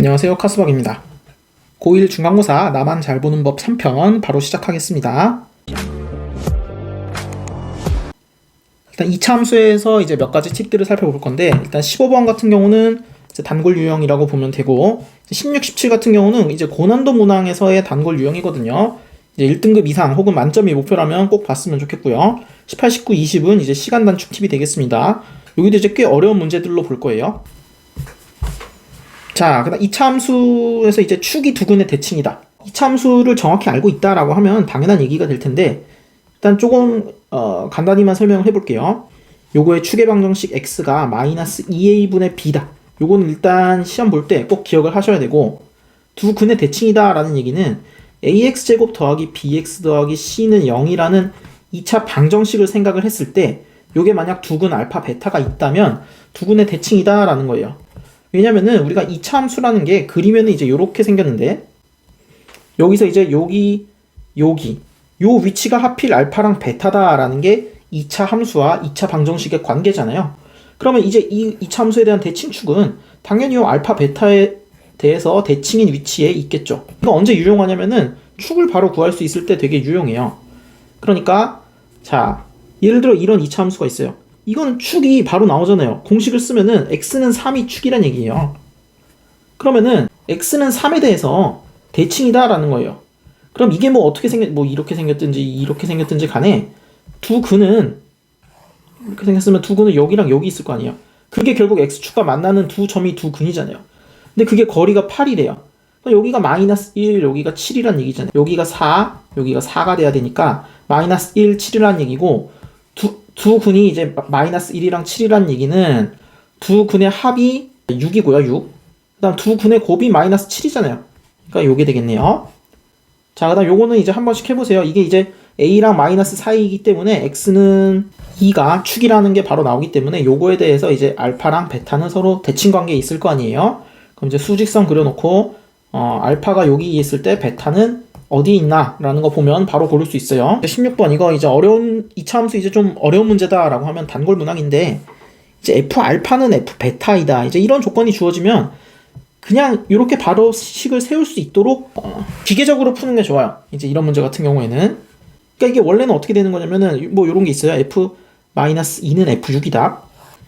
안녕하세요. 카스박입니다. 고1 중간고사 나만 잘 보는 법 3편 바로 시작하겠습니다. 일단 2차 함수에서 이제 몇 가지 팁들을 살펴볼 건데 일단 15번 같은 경우는 단골 유형이라고 보면 되고 16, 17 같은 경우는 이제 고난도 문항에서의 단골 유형이거든요. 이제 1등급 이상 혹은 만점이 목표라면 꼭 봤으면 좋겠고요. 18, 19, 20은 이제 시간 단축 팁이 되겠습니다. 여기도 이제 꽤 어려운 문제들로 볼 거예요. 자, 그다음 이차 함수에서 이제 축이 두근의 대칭이다. 이차 함수를 정확히 알고 있다라고 하면 당연한 얘기가 될 텐데 일단 조금 어, 간단히만 설명을 해볼게요. 요거의 축의 방정식 x가 마이너스 2a분의 b다. 요거는 일단 시험 볼 때 꼭 기억을 하셔야 되고 두 근의 대칭이다라는 얘기는 ax 제곱 더하기 bx 더하기 c는 0이라는 2차 방정식을 생각을 했을 때 요게 만약 두 근 알파 베타가 있다면 두 근의 대칭이다라는 거예요. 왜냐면은 우리가 이차 함수라는 게 그리면은 이제 요렇게 생겼는데 여기서 이제 여기 여기 요 위치가 하필 알파랑 베타다라는 게 2차 함수와 2차 방정식의 관계잖아요. 그러면 이제 이 2차 함수에 대한 대칭축은 당연히 요 알파 베타에 대해서 대칭인 위치에 있겠죠. 이거 언제 유용하냐면은 축을 바로 구할 수 있을 때 되게 유용해요. 그러니까 자 예를 들어 이런 2차 함수가 있어요. 이건 축이 바로 나오잖아요. 공식을 쓰면은 x는 3이 축이란 얘기예요. 그러면은 x는 3에 대해서 대칭이다라는 거예요. 그럼 이게 뭐 어떻게 생겼 뭐 이렇게 생겼든지 이렇게 생겼든지 간에 두 근은 이렇게 생겼으면 두 근은 여기랑 여기 있을 거 아니에요. 그게 결국 x축과 만나는 두 점이 두 근이잖아요. 근데 그게 거리가 8이래요. 여기가 마이너스 1, 여기가 7이란 얘기잖아요. 여기가 4, 여기가 4가 돼야 되니까 마이너스 1, 7이란 얘기고 두, 두 근이 이제 마이너스 1이랑 7이란 얘기는 두 근의 합이 6이고요, 6. 그 다음 두 근의 곱이 마이너스 7이잖아요. 그러니까 요게 되겠네요. 자, 그 다음 요거는 이제 한 번씩 해보세요. 이게 이제 a랑 마이너스 사이이기 때문에 x는 2가 축이라는 게 바로 나오기 때문에 요거에 대해서 이제 알파랑 베타는 서로 대칭 관계에 있을 거 아니에요. 그럼 이제 수직선 그려놓고 어, 알파가 여기 있을 때 베타는 어디 있나? 라는 거 보면 바로 고를 수 있어요. 16번 이거 이제 어려운 2차 함수 이제 좀 어려운 문제다 라고 하면 단골 문항인데 이제 f 알파는 f 베타이다. 이제 이런 조건이 주어지면 그냥 이렇게 바로 식을 세울 수 있도록 어, 기계적으로 푸는 게 좋아요. 이제 이런 문제 같은 경우에는. 그러니까 이게 원래는 어떻게 되는 거냐면은 뭐 이런 게 있어요. F 마이너스 2는 f6이다.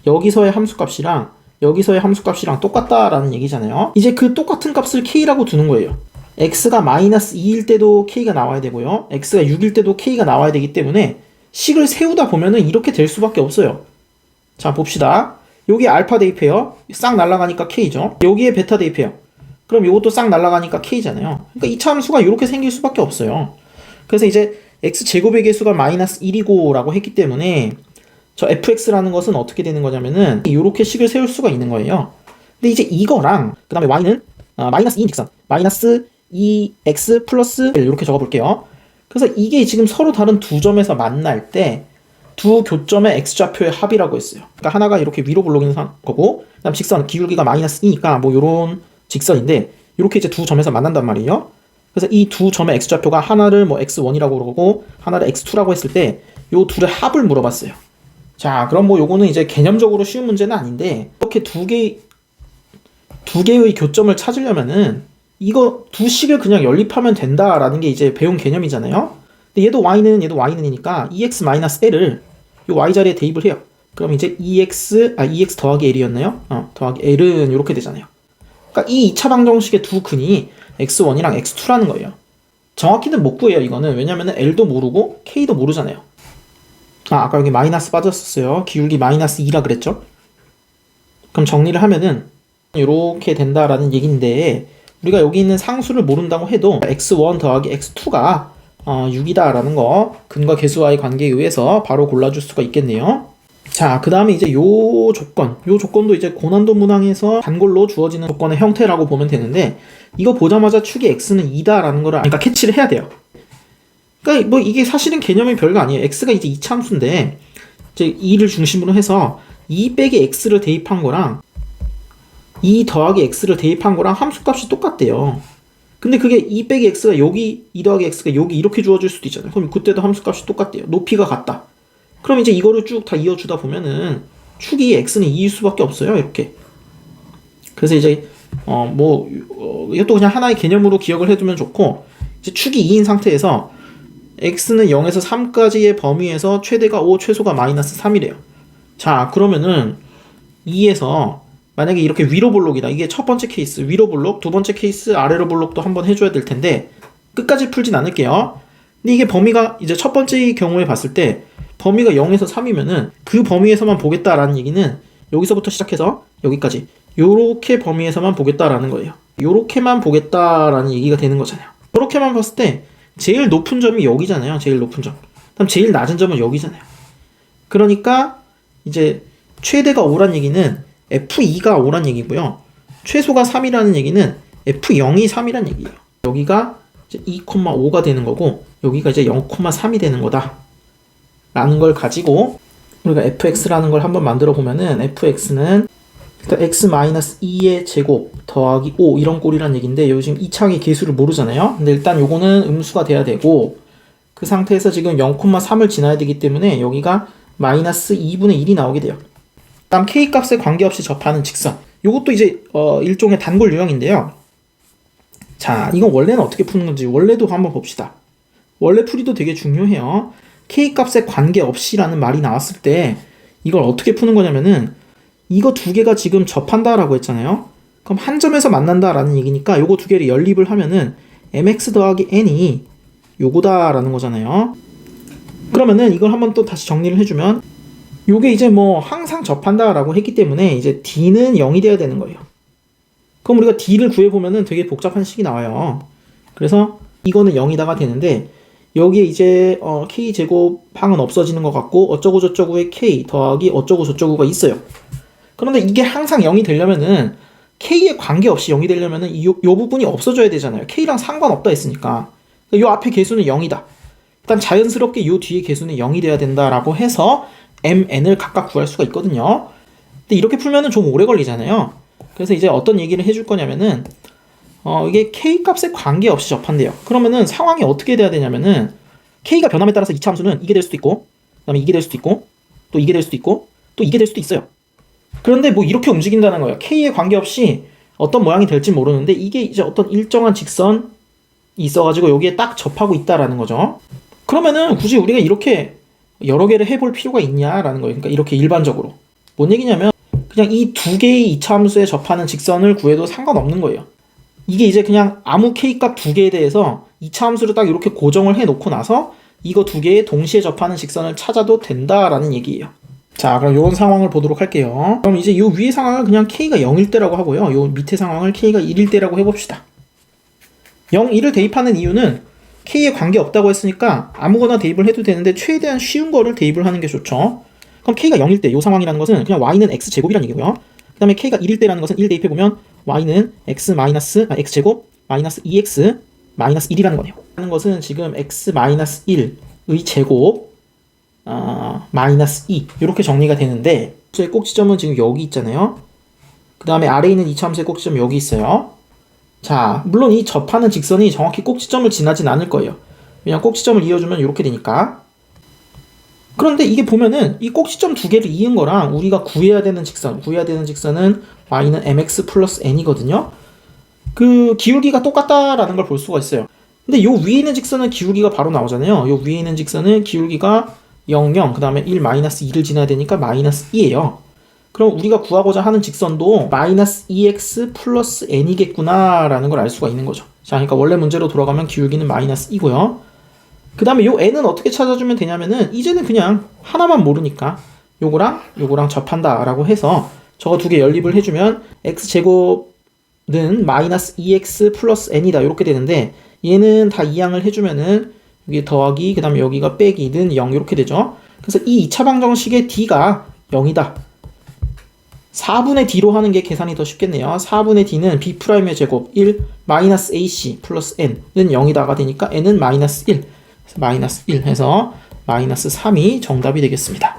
여기서의 함수값이랑 여기서의 함수값이랑 똑같다라는 얘기잖아요. 이제 그 똑같은 값을 k라고 두는 거예요 x가 마이너스 2일 때도 k가 나와야 되고요. x가 6일 때도 k가 나와야 되기 때문에 식을 세우다 보면은 이렇게 될 수밖에 없어요. 자, 봅시다. 여기 알파 대입해요. 싹 날아가니까 k죠. 여기에 베타 대입해요. 그럼 이것도 싹 날아가니까 k잖아요. 그러니까 이차 함수가 이렇게 생길 수밖에 없어요. 그래서 이제 x 제곱의 개수가 마이너스 1이고 라고 했기 때문에 저 fx라는 것은 어떻게 되는 거냐면은 이렇게 식을 세울 수가 있는 거예요. 근데 이제 이거랑 그 다음에 y는 어, 마이너스 2인 직선 마이너스 2x 플러스 1 이렇게 적어볼게요. 그래서 이게 지금 서로 다른 두 점에서 만날 때 두 교점의 x좌표의 합이라고 했어요. 그러니까 하나가 이렇게 위로 볼록인 거고 그다음 직선 기울기가 마이너스 2니까 뭐 요런 직선인데 이렇게 이제 두 점에서 만난단 말이에요. 그래서 이 두 점의 x좌표가 하나를 뭐 x1이라고 그러고 하나를 x2라고 했을 때 요 둘의 합을 물어봤어요. 자, 그럼 뭐 요거는 이제 개념적으로 쉬운 문제는 아닌데 이렇게 두 개, 두 개의 교점을 찾으려면은 이거 두 식을 그냥 연립하면 된다라는 게 이제 배운 개념이잖아요. 근데 얘도 y는 얘도 y는 이니까 ex-l을 이 y 자리에 대입을 해요. 그럼 이제 ex 아 ex 더하기 l이었나요? 어, 더하기 l은 이렇게 되잖아요. 그러니까 이 2차 방정식의 두 근이 x1이랑 x2라는 거예요. 정확히는 못 구해요, 이거는. 왜냐면은 l도 모르고 k도 모르잖아요. 아, 아까 여기 마이너스 빠졌었어요. 기울기 마이너스 2라 그랬죠? 그럼 정리를 하면은 이렇게 된다라는 얘기인데 우리가 여기 있는 상수를 모른다고 해도 x1 더하기 x2가 어, 6이다라는 거 근과 계수와의 관계에 의해서 바로 골라줄 수가 있겠네요. 자, 그 다음에 이제 요 조건, 요 조건도 이제 고난도 문항에서 단골로 주어지는 조건의 형태라고 보면 되는데 이거 보자마자 축이 x는 2다라는 거를 그러니까 캐치를 해야 돼요. 그러니까 뭐 이게 사실은 개념이 별거 아니에요. x가 이제 이차함수인데 이제 2를 중심으로 해서 2 빼기 x를 대입한 거랑 2 더하기 x를 대입한 거랑 함수값이 똑같대요. 근데 그게 2 빼기 x가 여기 2 더하기 x가 여기 이렇게 주어질 수도 있잖아요. 그럼 그때도 함수값이 똑같대요. 높이가 같다. 그럼 이제 이거를 쭉 다 이어주다 보면은 축이 x는 2일 수밖에 없어요. 이렇게. 그래서 이제 어, 뭐, 어, 이것도 그냥 하나의 개념으로 기억을 해두면 좋고, 이제 축이 2인 상태에서 x는 0에서 3까지의 범위에서 최대가 5, 최소가 마이너스 3이래요. 자, 그러면은 2에서 만약에 이렇게 위로 볼록이다. 이게 첫 번째 케이스, 위로 볼록, 두 번째 케이스, 아래로 볼록도 한번 해줘야 될 텐데, 끝까지 풀진 않을게요. 근데 이게 범위가 이제 첫 번째 경우에 봤을 때, 범위가 0에서 3이면은 그 범위에서만 보겠다라는 얘기는 여기서부터 시작해서 여기까지 요렇게 범위에서만 보겠다라는 거예요. 요렇게만 보겠다라는 얘기가 되는 거잖아요. 요렇게만 봤을 때 제일 높은 점이 여기잖아요. 제일 높은 점. 그럼 제일 낮은 점은 여기잖아요. 그러니까 이제 최대가 5란 얘기는 F2가 5란 얘기고요. 최소가 3이라는 얘기는 F0이 3이란 얘기예요. 여기가 이제 2,5가 되는 거고 여기가 이제 0,3이 되는 거다. 라는 걸 가지고 우리가 fx라는 걸 한번 만들어 보면은 fx는 일단 x-2의 제곱 더하기 5 이런 꼴이란 얘기인데 여기 지금 2창의 개수를 모르잖아요. 근데 일단 요거는 음수가 돼야 되고 그 상태에서 지금 0,3을 지나야 되기 때문에 여기가 마이너스 2분의 1이 나오게 돼요. 다음 k 값에 관계없이 접하는 직선. 요것도 이제 어, 일종의 단골 유형인데요. 자, 이건 원래는 어떻게 푸는 건지 원래도 한번 봅시다. 원래 풀이도 되게 중요해요. k 값에 관계없이 라는 말이 나왔을 때 이걸 어떻게 푸는 거냐면은 이거 두 개가 지금 접한다 라고 했잖아요. 그럼 한 점에서 만난다 라는 얘기니까 요거 두 개를 연립을 하면은 mx 더하기 n이 요거다 라는 거잖아요. 그러면은 이걸 한번 또 다시 정리를 해주면 요게 이제 뭐 항상 접한다라고 했기 때문에 이제 d는 0이 돼야 되는 거예요. 그럼 우리가 d를 구해보면은 되게 복잡한 식이 나와요. 그래서 이거는 0이다가 되는데 여기에 이제 어, k 제곱 항은 없어지는 것 같고 어쩌고 저쩌고의 k 더하기 어쩌고 저쩌고가 있어요. 그런데 이게 항상 0이 되려면은 k에 관계없이 0이 되려면은 이, 요, 요 부분이 없어져야 되잖아요. k랑 상관없다 했으니까. 요 앞에 개수는 0이다. 일단 자연스럽게 요 뒤에 개수는 0이 돼야 된다라고 해서 mn을 각각 구할 수가 있거든요. 근데 이렇게 풀면은 좀 오래 걸리잖아요. 그래서 이제 어떤 얘기를 해줄 거냐면은 어, 이게 k 값에 관계없이 접한대요. 그러면은 상황이 어떻게 돼야 되냐면은 k가 변함에 따라서 이차 함수는 이게 될 수도 있고, 그다음에 이게 될 수도 있고, 또 이게 될 수도 있고, 또 이게 될 수도 있어요. 그런데 뭐 이렇게 움직인다는 거예요. k에 관계없이 어떤 모양이 될지 모르는데 이게 이제 어떤 일정한 직선이 있어가지고 여기에 딱 접하고 있다라는 거죠. 그러면은 굳이 우리가 이렇게 여러 개를 해볼 필요가 있냐라는 거예요. 그러니까 이렇게 일반적으로 뭔 얘기냐면 그냥 이 두 개의 이차 함수에 접하는 직선을 구해도 상관없는 거예요. 이게 이제 그냥 아무 k 값 두 개에 대해서 이차 함수를 딱 이렇게 고정을 해 놓고 나서 이거 두 개에 동시에 접하는 직선을 찾아도 된다라는 얘기예요. 자, 그럼 이런 상황을 보도록 할게요. 그럼 이제 이 위의 상황을 그냥 k가 0일 때라고 하고요. 이 밑에 상황을 k가 1일 때라고 해봅시다. 0, 1을 대입하는 이유는 k에 관계 없다고 했으니까 아무거나 대입을 해도 되는데 최대한 쉬운 거를 대입을 하는 게 좋죠. 그럼 k가 0일 때 이 상황이라는 것은 그냥 y는 x 제곱이라는 얘기고요. 그 다음에 k가 1일 때라는 것은 1 대입해보면 y는 x 마이너스 아, x 제곱 마이너스 2x 마이너스 1이라는 거네요. 하는 것은 지금 x 마이너스 1의 제곱 아, 마이너스 2 이렇게 정리가 되는데 의 꼭지점은 지금 여기 있잖아요. 그 다음에 아래에 있는 이차함수의 꼭지점 여기 있어요. 자, 물론 이 접하는 직선이 정확히 꼭지점을 지나진 않을 거예요. 그냥 꼭지점을 이어주면 이렇게 되니까. 그런데 이게 보면은 이 꼭지점 두 개를 이은 거랑 우리가 구해야 되는 직선, 구해야 되는 직선은 y는 mx 플러스 n이거든요. 그 기울기가 똑같다라는 걸 볼 수가 있어요. 근데 요 위에 있는 직선은 기울기가 바로 나오잖아요. 요 위에 있는 직선은 기울기가 0, 0, 그 다음에 1, 마이너스 2를 지나야 되니까 마이너스 2예요. 그럼 우리가 구하고자 하는 직선도 마이너스 2x 플러스 n이겠구나 라는 걸 알 수가 있는 거죠. 자, 그러니까 원래 문제로 돌아가면 기울기는 마이너스 2고요. 그 다음에 요 n은 어떻게 찾아주면 되냐면은 이제는 그냥 하나만 모르니까 요거랑 요거랑 접한다 라고 해서 저거 두 개 연립을 해주면 x제곱은 마이너스 2x 플러스 n이다 이렇게 되는데 얘는 다 이항을 해주면은 여기 더하기 그 다음에 여기가 빼기는 0 이렇게 되죠. 그래서 이 2차 방정식의 d가 0이다. 4분의 d로 하는 게 계산이 더 쉽겠네요. 4분의 d는 b'의 제곱 1 마이너스 ac 플러스 n은 0이다가 되니까 n은 마이너스 1 마이너스 1 해서 마이너스 3이 정답이 되겠습니다.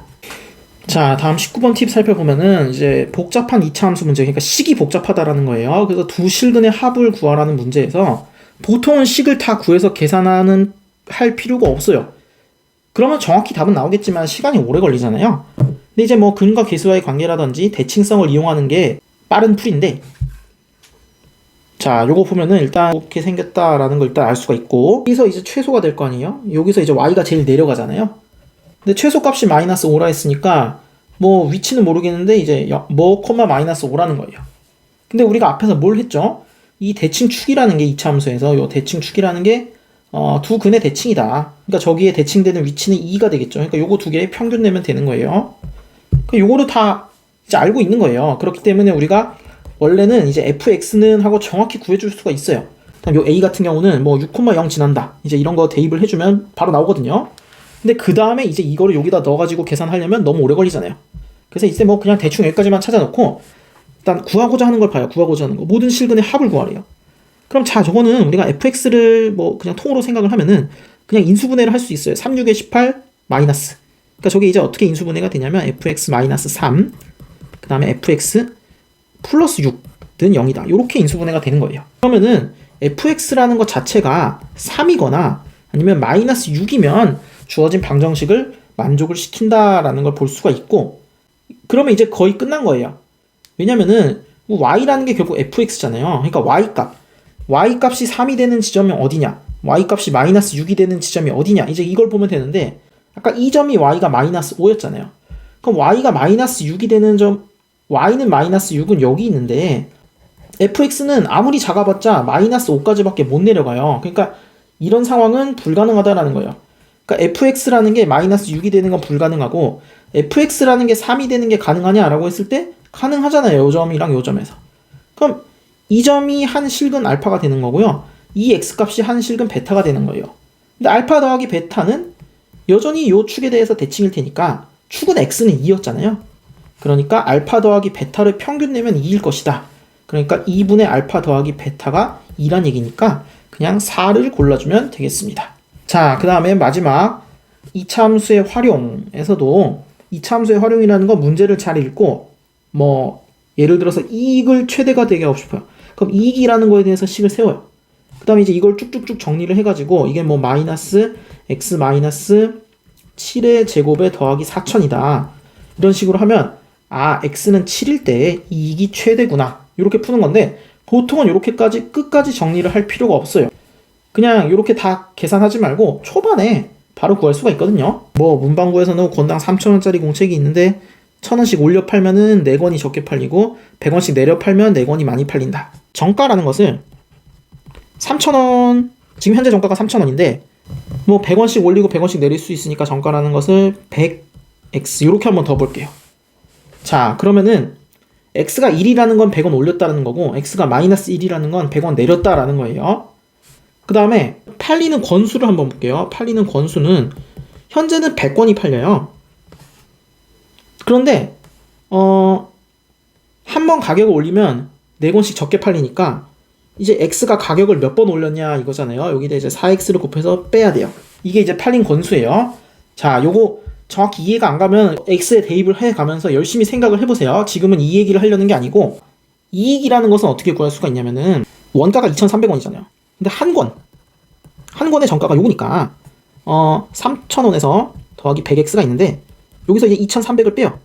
자, 다음 19번 팁 살펴보면은 이제 복잡한 2차 함수 문제, 그러니까 식이 복잡하다라는 거예요. 그래서 두 실근의 합을 구하라는 문제에서 보통은 식을 다 구해서 계산하는 할 필요가 없어요. 그러면 정확히 답은 나오겠지만 시간이 오래 걸리잖아요. 근데 이제 뭐 근과 계수와의 관계라든지 대칭성을 이용하는 게 빠른 풀인데 자, 요거 보면은 일단 이렇게 생겼다라는 걸 일단 알 수가 있고 여기서 이제 최소가 될 거 아니에요? 여기서 이제 y가 제일 내려가잖아요. 근데 최소 값이 마이너스 5라 했으니까 뭐 위치는 모르겠는데 이제 여- 뭐 콤마 마이너스 5라는 거예요. 근데 우리가 앞에서 뭘 했죠? 이 대칭 축이라는 게 이차함수에서 요 대칭 축이라는 게 어, 두 근의 대칭이다. 그러니까 저기에 대칭되는 위치는 2가 되겠죠. 그러니까 요거 두 개의 평균 내면 되는 거예요. 그 요거를 다 이제 알고 있는 거예요. 그렇기 때문에 우리가 원래는 이제 fx는 하고 정확히 구해줄 수가 있어요. 그다음 요 a 같은 경우는 뭐 6,0 지난다. 이제 이런 거 대입을 해주면 바로 나오거든요. 근데 그 다음에 이제 이거를 여기다 넣어가지고 계산하려면 너무 오래 걸리잖아요. 그래서 이제 뭐 그냥 대충 여기까지만 찾아놓고 일단 구하고자 하는 걸 봐요. 구하고자 하는 거. 모든 실근의 합을 구하래요. 그럼 자, 저거는 우리가 fx를 뭐 그냥 통으로 생각을 하면은 그냥 인수분해를 할 수 있어요. 3, 6에 18 마이너스. 그러니까 저게 이제 어떻게 인수분해가 되냐면 fx 마이너스 3, 그 다음에 fx 플러스 6는 0이다. 이렇게 인수분해가 되는 거예요. 그러면은 fx라는 것 자체가 3이거나 아니면 마이너스 6이면 주어진 방정식을 만족을 시킨다라는 걸 볼 수가 있고 그러면 이제 거의 끝난 거예요. 왜냐면은 y라는 게 결국 fx잖아요. 그러니까 y 값. y 값이 3이 되는 지점이 어디냐? y 값이 마이너스 6이 되는 지점이 어디냐? 이제 이걸 보면 되는데 아까 이 점이 y가 마이너스 5였잖아요. 그럼 y가 마이너스 6이 되는 점 y는 마이너스 6은 여기 있는데 fx는 아무리 작아봤자 마이너스 5까지밖에 못 내려가요. 그러니까 이런 상황은 불가능하다라는 거예요. 그러니까 fx라는 게 마이너스 6이 되는 건 불가능하고 fx라는 게 3이 되는 게 가능하냐라고 했을 때 가능하잖아요. 요 점이랑 요 점에서. 그럼 이 점이 한 실근 알파가 되는 거고요. 이 x 값이 한 실근 베타가 되는 거예요. 근데 알파 더하기 베타는 여전히 요 축에 대해서 대칭일 테니까 축은 x는 2였잖아요. 그러니까 알파 더하기 베타를 평균 내면 2일 것이다. 그러니까 2분의 알파 더하기 베타가 2란 얘기니까 그냥 4를 골라주면 되겠습니다. 자, 그 다음에 마지막 이차함수의 활용에서도 이차함수의 활용이라는 건 문제를 잘 읽고 뭐 예를 들어서 이익을 최대가 되게 하고 싶어요. 그럼 이익이라는 거에 대해서 식을 세워요. 그 다음에 이제 이걸 쭉쭉쭉 정리를 해가지고 이게 뭐 마이너스 x 마이너스 7의 제곱에 더하기 4천이다. 이런 식으로 하면 아 x는 7일 때 이익이 최대구나. 이렇게 푸는 건데 보통은 이렇게까지 끝까지 정리를 할 필요가 없어요. 그냥 이렇게 다 계산하지 말고 초반에 바로 구할 수가 있거든요. 뭐 문방구에서는 권당 3,000원짜리 공책이 있는데 1,000원씩 올려 팔면은 4권이 적게 팔리고 100원씩 내려 팔면 4권이 많이 팔린다. 정가라는 것을 3,000원 지금 현재 정가가 3,000원인데 뭐 100원씩 올리고 100원씩 내릴 수 있으니까 정가라는 것을 100x 이렇게 한번 더 볼게요. 자, 그러면은 x가 1이라는 건 100원 올렸다는 거고 x가 마이너스 1이라는 건 100원 내렸다라는 거예요. 그 다음에 팔리는 권수를 한번 볼게요. 팔리는 권수는 현재는 100권이 팔려요. 그런데 어, 한 번 가격을 올리면 4권씩 적게 팔리니까 이제 x가 가격을 몇 번 올렸냐 이거잖아요. 여기다 이제 4x를 곱해서 빼야 돼요. 이게 이제 팔린 권수예요. 자, 요거 정확히 이해가 안 가면 x에 대입을 해 가면서 열심히 생각을 해보세요. 지금은 이 얘기를 하려는 게 아니고 이익이라는 것은 어떻게 구할 수가 있냐면은 원가가 2,300원이잖아요. 근데 한 권, 한 권의 정가가 요거니까 어 3,000원에서 더하기 100x가 있는데 여기서 이제 2,300을 빼요.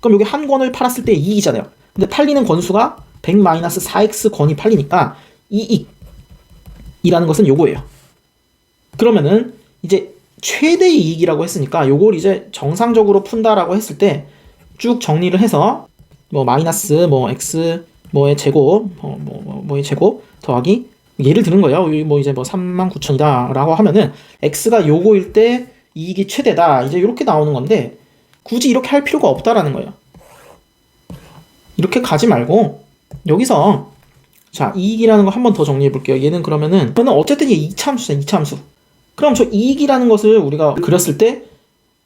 그럼 여기 한 권을 팔았을 때 이익이잖아요. 근데 팔리는 권수가 100-4x 권이 팔리니까 이익이라는 것은 요거예요. 그러면은 이제 최대 이익이라고 했으니까 요걸 이제 정상적으로 푼다라고 했을 때 쭉 정리를 해서 뭐 마이너스 뭐 x 뭐의 제곱 뭐, 뭐, 뭐 뭐의 제곱 더하기 예를 드는 거예요. 뭐 이제 뭐 39,000이다라고 하면은 x가 요거일 때 이익이 최대다. 이제 이렇게 나오는 건데 굳이 이렇게 할 필요가 없다라는 거예요. 이렇게 가지 말고 여기서 자 이익이라는 거 한 번 더 정리해 볼게요. 얘는 그러면은 저는 어쨌든 이게 이차함수잖아요. 이차함수. 그럼 저 이익이라는 것을 우리가 그렸을 때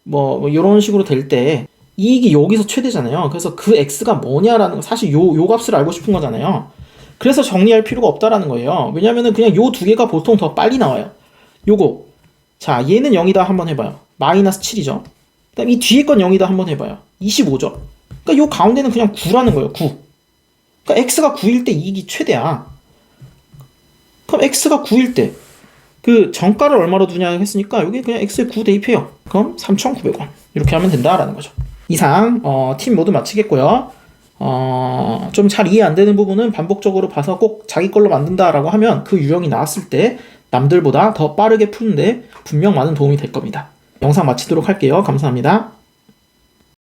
뭐, 뭐 이런 식으로 될 때 이익이 여기서 최대잖아요. 그래서 그 x가 뭐냐라는 거 사실 요, 요 값을 알고 싶은 거잖아요. 그래서 정리할 필요가 없다라는 거예요. 왜냐면은 그냥 요 두 개가 보통 더 빨리 나와요. 요거. 자, 얘는 0이다 한번 해봐요. 마이너스 7이죠. 그다음 이 뒤에 건 0이다 한번 해봐요. 25죠. 그러니까 요 가운데는 그냥 9라는 거예요. 9. 그러니까 x가 9일 때 이익이 최대야. 그럼 x가 9일 때 그 정가를 얼마로 두냐 했으니까 여기 그냥 x에 9 대입해요. 그럼 3,900원. 이렇게 하면 된다라는 거죠. 이상 어, 팀 모두 마치겠고요. 어, 좀 잘 이해 안 되는 부분은 반복적으로 봐서 꼭 자기 걸로 만든다라고 하면 그 유형이 나왔을 때 남들보다 더 빠르게 푸는데 분명 많은 도움이 될 겁니다. 영상 마치도록 할게요. 감사합니다.